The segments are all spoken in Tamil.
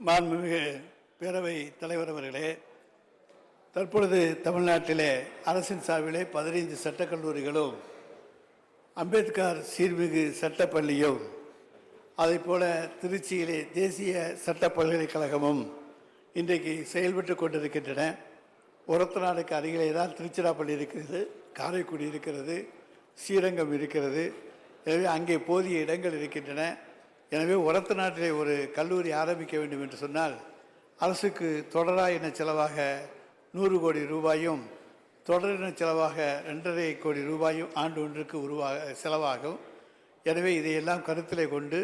மாண்புமிகு பேரவை தலைவர் அவர்களே தற்பொழுது தமிழ்நாட்டிலே அரசின் சார்பிலே பதினைந்து சட்டக்கல்லூரிகளும் அம்பேத்கர் சீர்மிகு சட்டப்பள்ளியும் அதைப்போல திருச்சியிலே தேசிய சட்ட பல்கலைக்கழகமும் இன்றைக்கு செயல்பட்டு கொண்டிருக்கின்றன. உரத்த நாடுக்கு அருகிலே தான் திருச்சிராப்பள்ளி இருக்கிறது காரைக்குடி இருக்கிறது ஸ்ரீரங்கம் இருக்கிறது. எனவே அங்கே போதிய இடங்கள் இருக்கின்றன. எனவே உரத்த நாட்டிலே ஒரு கல்லூரி ஆரம்பிக்க வேண்டும் என்று சொன்னால் அரசுக்கு தொடராயின செலவாக நூறு கோடி ரூபாயும் தொடரின செலவாக ரெண்டரை கோடி ரூபாயும் ஆண்டு ஒன்றுக்கு உருவாக செலவாகும். எனவே இதையெல்லாம் கருத்திலே கொண்டு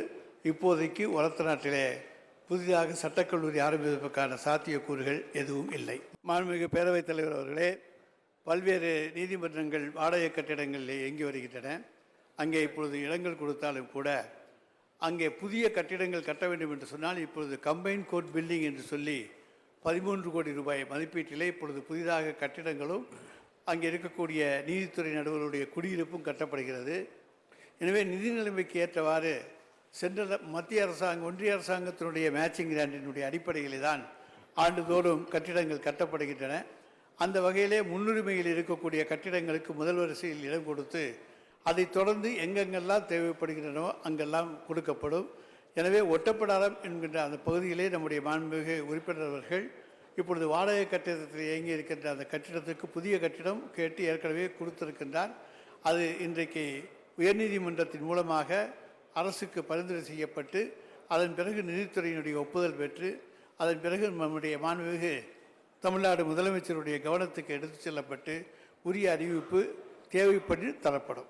இப்போதைக்கு உரத்த நாட்டிலே புதிதாக சட்டக்கல்லூரி ஆரம்பிப்பதற்கான சாத்தியக்கூறுகள் எதுவும் இல்லை. மாண்புமிகு பேரவைத் தலைவர் அவர்களே பல்வேறு நீதிமன்றங்கள் வாடகை கட்டிடங்களில் இயங்கி வருகின்றன? அங்கே இப்பொழுது இடங்கள் கொடுத்தாலும் கூட அங்கே புதிய கட்டிடங்கள் கட்ட வேண்டும் என்று சொன்னால் இப்பொழுது கம்பைன் கோர்ட் பில்டிங் என்று சொல்லி பதிமூன்று கோடி ரூபாய் மதிப்பீட்டிலே இப்பொழுது புதிதாக கட்டிடங்களும் அங்கே இருக்கக்கூடிய நீதித்துறை நடுவர்களுடைய குடியிருப்பும் கட்டப்படுகிறது. எனவே நிதி நிலைமைக்கு ஏற்றவாறு சென்ற மத்திய அரசாங்கம் ஒன்றிய அரசாங்கத்தினுடைய மேட்சிங் கிராண்டினுடைய அடிப்படையிலே தான் ஆண்டுதோறும் கட்டிடங்கள் கட்டப்படுகின்றன. அந்த வகையிலே முன்னுரிமையில் இருக்கக்கூடிய கட்டிடங்களுக்கு முதல் வரிசையில் இடம் கொடுத்து அதைத் தொடர்ந்து எங்கெங்கெல்லாம் தேவைப்படுகின்றனவோ அங்கெல்லாம் கொடுக்கப்படும். எனவே ஒட்டப்படாரம் என்கின்ற அந்த பகுதியிலே நம்முடைய மாண்புமிகு உறுப்பினர்வர்கள் இப்பொழுது வாடகை கட்டிடத்தில் இயங்கி இருக்கின்ற அந்த கட்டிடத்துக்கு புதிய கட்டிடம் கேட்டு ஏற்கனவே கொடுத்திருக்கின்றார். அது இன்றைக்கு உயர்நீதிமன்றத்தின் மூலமாக அரசுக்கு பரிந்துரை செய்யப்பட்டு அதன் பிறகு நிதித்துறையினுடைய ஒப்புதல் பெற்று அதன் பிறகு நம்முடைய மாண்புமிகு தமிழ்நாடு முதலமைச்சருடைய கவனத்துக்கு எடுத்துச் செல்லப்பட்டு உரிய அறிவிப்பு தேவைப்பட்டு தரப்படும்.